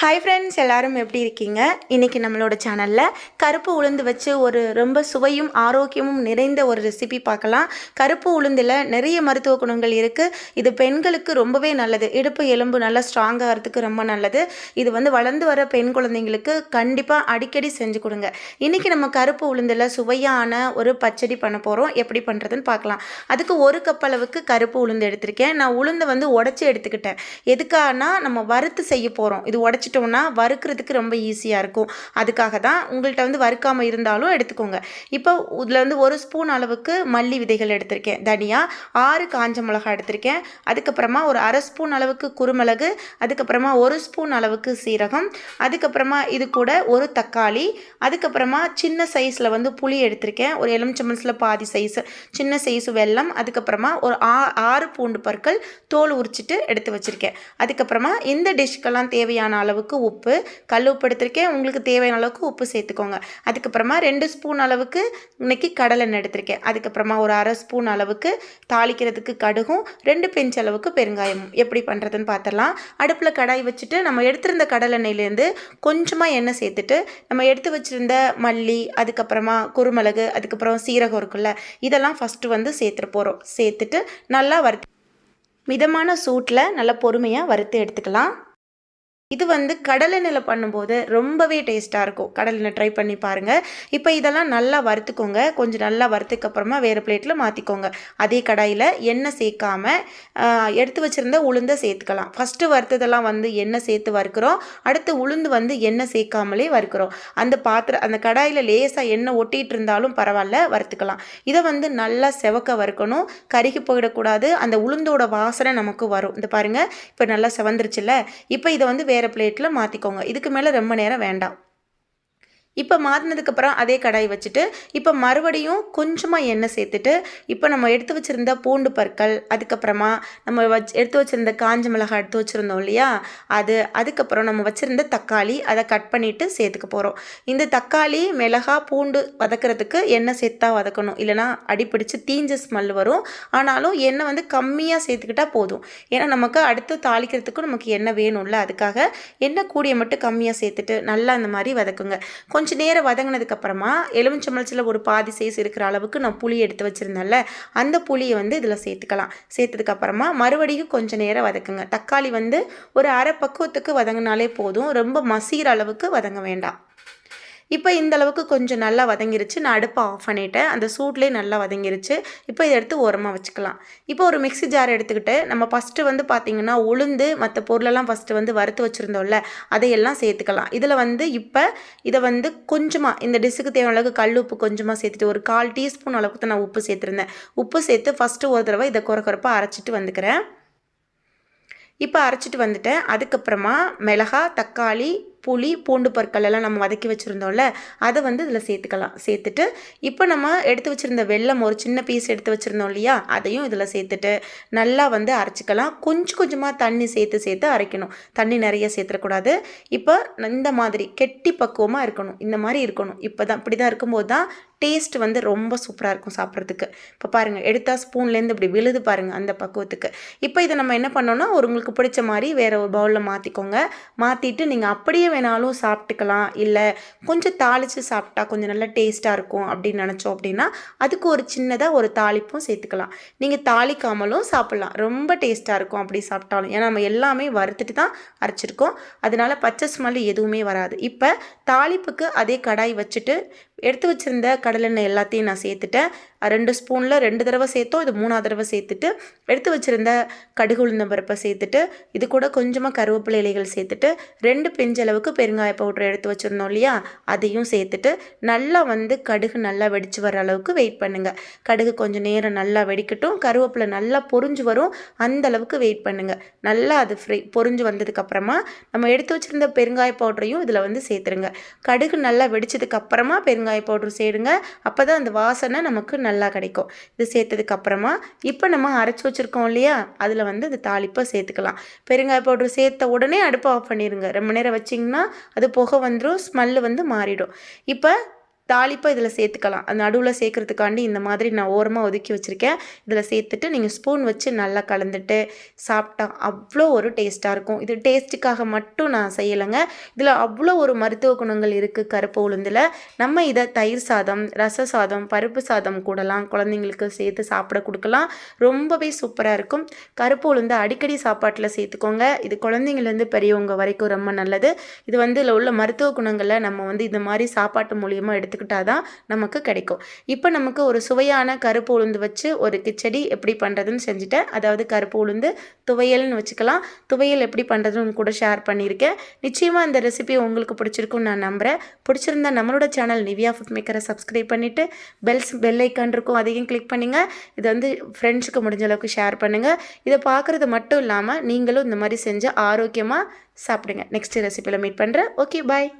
Hi friends எல்லோரும் எப்படி இருக்கீங்க? இன்றைக்கி நம்மளோட சேனலில் கருப்பு உளுந்து வச்சு ஒரு ரொம்ப சுவையும் ஆரோக்கியமும் நிறைந்த ஒரு ரெசிபி பார்க்கலாம். கருப்பு உளுந்தில் நிறைய மருத்துவ குணங்கள் இருக்குது இது பெண்களுக்கு ரொம்பவே நல்லது. இடுப்பு எலும்பு நல்லா ஸ்ட்ராங்காக வரதுக்கு ரொம்ப நல்லது. இது வந்து வளர்ந்து வர பெண் குழந்தைங்களுக்கு கண்டிப்பாக அடிக்கடி செஞ்சு கொடுங்க. இன்றைக்கி நம்ம கருப்பு உளுந்தில் சுவையான ஒரு பச்சடி பண்ண போகிறோம் எப்படி பண்ணுறதுன்னு பார்க்கலாம். அதுக்கு ஒரு கப் அளவுக்கு கருப்பு உளுந்து எடுத்திருக்கேன். நான் உளுந்தை வந்து உடச்சி எடுத்துக்கிட்டேன். எதுக்கானா நம்ம வறுத்து செய்ய போகிறோம் இது உடச்சி உடச்சிட்டோம்னா வறுக்கிறதுக்கு ரொம்ப ஈஸியாக இருக்கும். அதுக்காக தான் உங்கள்கிட்ட வந்து வறுக்காமல் இருந்தாலும் எடுத்துக்கோங்க. இப்போ இதில் வந்து ஒரு ஸ்பூன் அளவுக்கு மல்லி விதைகள் எடுத்திருக்கேன். தனியா ஆறு காஞ்ச மிளகாய் எடுத்திருக்கேன். அதுக்கப்புறமா ஒரு அரை ஸ்பூன் அளவுக்கு குருமிளகு அதுக்கப்புறமா ஒரு ஸ்பூன் அளவுக்கு சீரகம் அதுக்கப்புறமா இது கூட ஒரு தக்காளி அதுக்கப்புறமா சின்ன சைஸில் வந்து புளி எடுத்திருக்கேன். ஒரு எலுமிச்சம்பழத்தில் பாதி சைஸ் சின்ன சைஸ் வெல்லம் அதுக்கப்புறமா ஒரு ஆ ஆறு பூண்டு பற்கள் தோல் உரிச்சிட்டு எடுத்து வச்சுருக்கேன். அதுக்கப்புறமா இந்த டிஷ்க்கெல்லாம் தேவையான அளவு அளவுக்கு உப்பு. கல் உப்பு எடுத்திருக்கேன். உங்களுக்கு தேவையான அளவுக்கு உப்பு சேர்த்துக்கோங்க. அதுக்கப்புறமா ரெண்டு ஸ்பூன் அளவுக்கு இன்னைக்கு கடலெண்ணெய் எடுத்திருக்கேன். அதுக்கப்புறமா ஒரு அரை ஸ்பூன் அளவுக்கு தாளிக்கிறதுக்கு கடுகும் ரெண்டு பெஞ்ச் அளவுக்கு பெருங்காயமும் எப்படி பண்ணுறதுன்னு பார்த்துடலாம் அடுப்பில் கடாய் வச்சுட்டு நம்ம எடுத்திருந்த கடலெண்ணெயிலேருந்து கொஞ்சமாக எண்ணெய் சேர்த்துட்டு நம்ம எடுத்து வச்சுருந்த மல்லி அதுக்கப்புறமா குருமிளகு அதுக்கப்புறம் சீரகம் இருக்குல்ல இதெல்லாம் ஃபஸ்ட்டு வந்து சேர்த்துட்டு போகிறோம் சேர்த்துட்டு நல்லா வறுத்து மிதமான சூட்டில் நல்லா பொறுமையாக வறுத்து எடுத்துக்கலாம். இது வந்து கடலெண்ணெயில் பண்ணும்போது ரொம்பவே டேஸ்ட்டாக இருக்கும். கடலெண்ணெய் ட்ரை பண்ணி பாருங்கள் இப்போ இதெல்லாம் நல்லா வறுத்துக்கோங்க. கொஞ்சம் நல்லா வறுத்துக்கப்புறமா வேறு பிளேட்டில் மாற்றிக்கோங்க அதே கடாயில் எண்ணெய் சேர்க்காம எடுத்து வச்சுருந்த உளுந்தை சேர்த்துக்கலாம். ஃபஸ்ட்டு வறுத்ததெல்லாம் வந்து எண்ணெய் சேர்த்து வறுக்கிறோம். அடுத்து உளுந்து வந்து எண்ணெய் சேர்க்காமலே வறுக்கிறோம். அந்த பாத்திரம் அந்த கடாயில் லேசாக எண்ணெய் ஒட்டிகிட்டு இருந்தாலும் பரவாயில்ல வறுத்துக்கலாம். இதை வந்து நல்லா செவக்க வறுக்கணும். கருகி போயிடக்கூடாது. அந்த உளுந்தோட வாசனை நமக்கு வரும். இந்த பாருங்கள் இப்போ நல்லா செவந்துருச்சுல்ல? இப்போ இதை வந்து வேறு பிளேட்டில் மாற்றிக்கோங்க இதுக்கு மேலே ரொம்ப நேரம் வேண்டாம். இப்போ மாற்றினதுக்கப்புறம் அதே கடாய் வச்சுட்டு இப்போ மறுபடியும் கொஞ்சமாக எண்ணெய் சேர்த்துட்டு இப்போ நம்ம எடுத்து வச்சுருந்த பூண்டு பற்கள் அதுக்கப்புறமா நம்ம வச் எடுத்து வச்சுருந்த காஞ்ச மிளகாய் எடுத்து வச்சுருந்தோம் இல்லையா? அது அதுக்கப்புறம் நம்ம வச்சுருந்த தக்காளி அதை கட் பண்ணிவிட்டு சேர்த்துக்க போகிறோம் இந்த தக்காளி மிளகா பூண்டு வதக்கிறதுக்கு எண்ணெய் சேர்த்தா வதக்கணும். இல்லைனா அடிப்பிடிச்சு தீஞ்ச ஸ்மெல் வரும். ஆனாலும் எண்ணெய் வந்து கம்மியாக சேர்த்துக்கிட்டா போதும். ஏன்னா நமக்கு அடுத்து தாளிக்கிறதுக்கும் நமக்கு எண்ணெய் வேணும்ல. அதுக்காக எண்ணெய் கூடிய மட்டும் கம்மியாக சேர்த்துட்டு நல்லா இந்த மாதிரி வதக்குங்க. கொஞ்சம் கொஞ்ச நேரம் வதங்கினதுக்கப்புறமா எலுமிச்சம்பழத்தில் ஒரு பாதி சைஸ் இருக்கிற அளவுக்கு நான் புளி எடுத்து வச்சுருந்தேன்ல அந்த புளியை வந்து இதில் சேர்த்துக்கலாம். சேர்த்ததுக்கப்புறமா மறுபடியும் கொஞ்ச நேரம் வதக்குங்க. தக்காளி வந்து ஒரு அரை பக்குவத்துக்கு வதங்கினாலே போதும். ரொம்ப மசிகிற அளவுக்கு வதங்க வேண்டாம். இப்போ இந்த அளவுக்கு கொஞ்சம் நல்லா வதங்கிருச்சு. நான் அடுப்பை ஆஃப் பண்ணிட்டேன். அந்த சூட்லேயே நல்லா வதங்கிருச்சு. இப்போ இதை எடுத்து ஓரமாக வச்சுக்கலாம். இப்போ ஒரு மிக்ஸி ஜார் எடுத்துக்கிட்டு நம்ம ஃபஸ்ட்டு வந்து பார்த்திங்கன்னா உளுந்து மற்ற பொருளெல்லாம் ஃபஸ்ட்டு வந்து வறுத்து வச்சுருந்தோம்ல அதையெல்லாம் சேர்த்துக்கலாம். இதில் வந்து இப்போ இதை வந்து கொஞ்சமாக இந்த டிஷ்ஷுக்கு தேவையான அளவுக்கு கல் உப்பு கொஞ்சமாக சேர்த்துட்டு ஒரு கால் டீஸ்பூன் அளவுக்கு தான் நான் உப்பு சேர்த்துருந்தேன். உப்பு சேர்த்து ஃபஸ்ட்டு ஒரு தடவை இதை குறை குறைப்பாக அரைச்சிட்டு வந்துக்கிறேன். இப்போ அரைச்சிட்டு வந்துட்டேன். அதுக்கப்புறமா மிளகா தக்காளி புளி பூண்டு பற்கள் எல்லாம் நம்ம வதக்கி வச்சுருந்தோம்ல அதை வந்து இதில் சேர்த்துக்கலாம். சேர்த்துட்டு இப்போ நம்ம எடுத்து வச்சுருந்த வெல்லம் ஒரு சின்ன பீஸ் எடுத்து வச்சுருந்தோம் இல்லையா அதையும் இதில் சேர்த்துட்டு நல்லா வந்து அரைச்சிக்கலாம். கொஞ்சம் கொஞ்சமாக தண்ணி சேர்த்து சேர்த்து அரைக்கணும். தண்ணி நிறைய சேர்த்துடக்கூடாது. இப்போ இந்த மாதிரி கெட்டி பக்குவமாக இருக்கணும். இந்த மாதிரி இருக்கணும். இப்போ தான் இப்படி தான் இருக்கும்போது தான் டேஸ்ட் வந்து ரொம்ப சூப்பராக இருக்கும் சாப்பிட்றதுக்கு. இப்போ பாருங்கள் எடுத்தால் ஸ்பூன்லேருந்து இப்படி விழுது பாருங்கள் அந்த பக்குவத்துக்கு. இப்போ இதை நம்ம என்ன பண்ணோன்னா ஒரு உங்களுக்கு பிடிச்ச மாதிரி வேறு ஒரு பவுலில் மாற்றிக்கோங்க மாற்றிட்டு நீங்கள் அப்படியே வேணாலும் சாப்பிட்டுக்கலாம். இல்லை கொஞ்சம் தாளித்து சாப்பிட்டா கொஞ்சம் நல்லா டேஸ்ட்டாக இருக்கும் அப்படின்னு நினச்சோம் அப்படின்னா அதுக்கு ஒரு சின்னதாக ஒரு தாளிப்பும் சேர்த்துக்கலாம். நீங்கள் தாளிக்காமலும் சாப்பிட்லாம். ரொம்ப டேஸ்ட்டாக இருக்கும் அப்படி சாப்பிட்டாலும். ஏன்னா நம்ம எல்லாமே வறுத்துட்டு தான் அரைச்சிருக்கோம். அதனால பச்சை ஸ்மெல் எதுவுமே வராது. இப்போ தாளிப்புக்கு அதே கடாய் வச்சுட்டு எடுத்து வச்சுருந்த கடலெண்ணெய் எல்லாத்தையும் நான் சேர்த்துட்டேன் ரெண்டு ஸ்பூனில் ரெண்டு தடவை சேர்த்தோம். இது மூணாவது தடவை சேர்த்துட்டு எடுத்து வச்சுருந்த கடுகு உளுந்தம்பருப்பை சேர்த்துட்டு இது கூட கொஞ்சமாக கருவேப்பிலை இலைகள் சேர்த்துட்டு ரெண்டு பெஞ்சளவுக்கு அளவுக்கு பெருங்காய பவுடர் எடுத்து வச்சுருந்தோம் இல்லையா? அதையும் சேர்த்துட்டு நல்லா வந்து கடுகு நல்லா வெடிச்சு வர அளவுக்கு வெயிட் பண்ணுங்கள் கடுகு கொஞ்சம் நேரம் நல்லா வெடிக்கட்டும். கருவேப்பிலை நல்லா பொரிஞ்சு வரும். அந்த அளவுக்கு வெயிட் பண்ணுங்கள் நல்லா அது ஃப்ரை பொரிஞ்சு வந்ததுக்கப்புறமா நம்ம எடுத்து வச்சுருந்த பெருங்காய பவுடரையும் இதில் வந்து சேர்த்துருங்க. கடுகு நல்லா வெடிச்சதுக்கப்புறமா பெருங்காய் பெருங்காய பவுடர் சேருங்க. அப்போ தான் அந்த வாசனை நமக்கு நல்லா கிடைக்கும். இது சேர்த்ததுக்கு அப்புறமா இப்போ நம்ம அரைச்சி வச்சுருக்கோம் இல்லையா? அதில் வந்து இந்த தாளிப்பை சேர்த்துக்கலாம். பெருங்காய பவுடர் சேர்த்த உடனே அடுப்பை ஆஃப் பண்ணிடுங்க ரொம்ப நேரம் வச்சிங்கன்னா அது புகை வந்துடும் ஸ்மெல்லு வந்து மாறிடும். இப்போ தாளிப்பை இதில் சேர்த்துக்கலாம். அந்த நடுவில் சேர்க்கறதுக்காண்டி இந்த மாதிரி நான் ஓரமாக ஒதுக்கி வச்சுருக்கேன். இதில் சேர்த்துட்டு நீங்கள் ஸ்பூன் வச்சு நல்லா கலந்துட்டு சாப்பிட்டா அவ்வளோ ஒரு டேஸ்ட்டாக இருக்கும். இது டேஸ்ட்டுக்காக மட்டும் நான் செய்யலைங்க. இதில் அவ்வளோ ஒரு மருத்துவ குணங்கள் இருக்குது கருப்பு உளுந்தில். நம்ம இதை தயிர் சாதம் ரச சாதம் பருப்பு சாதம் கூடலாம் குழந்தைங்களுக்கு சேர்த்து சாப்பிட கொடுக்கலாம். ரொம்பவே சூப்பராக இருக்கும். கருப்பு உளுந்து அடிக்கடி சாப்பாட்டில் சேர்த்துக்கோங்க. இது குழந்தைங்கள்லேருந்து பெரியவங்க வரைக்கும் ரொம்ப நல்லது. இது வந்து இதில் உள்ள மருத்துவ குணங்களை நம்ம வந்து இந்த மாதிரி சாப்பாட்டு மூலியமாக எடுத்துக்கிட்டால் தான் நமக்கு கிடைக்கும். இப்போ நமக்கு ஒரு சுவையான கருப்பு உளுந்து வச்சு ஒரு கிச்சடி எப்படி பண்ணுறதுன்னு செஞ்சுட்டேன். அதாவது கருப்பு உளுந்து துவையல்னு வச்சுக்கலாம். துவையல் எப்படி பண்ணுறதுன்னு கூட ஷேர் பண்ணியிருக்கேன். நிச்சயமாக இந்த ரெசிபி உங்களுக்கு பிடிச்சிருக்கும்னு நான் நம்புகிறேன் பிடிச்சிருந்தா நம்மளோட சேனல் நிவியா ஃபுட் மேக்கரை சப்ஸ்கிரைப் பண்ணிவிட்டு பெல்ஸ் பெல் ஐக்கான் இருக்கும். அதையும் கிளிக் பண்ணுங்கள் இதை வந்து ஃப்ரெண்ட்ஸுக்கு முடிஞ்ச அளவுக்கு ஷேர் பண்ணுங்கள் இதை பார்க்குறது மட்டும் இல்லாமல் நீங்களும் இந்த மாதிரி செஞ்சு ஆரோக்கியமாக சாப்பிடுங்க. நெக்ஸ்ட் ரெசிபியில் மீட் பண்ணுறேன் ஓகே பாய்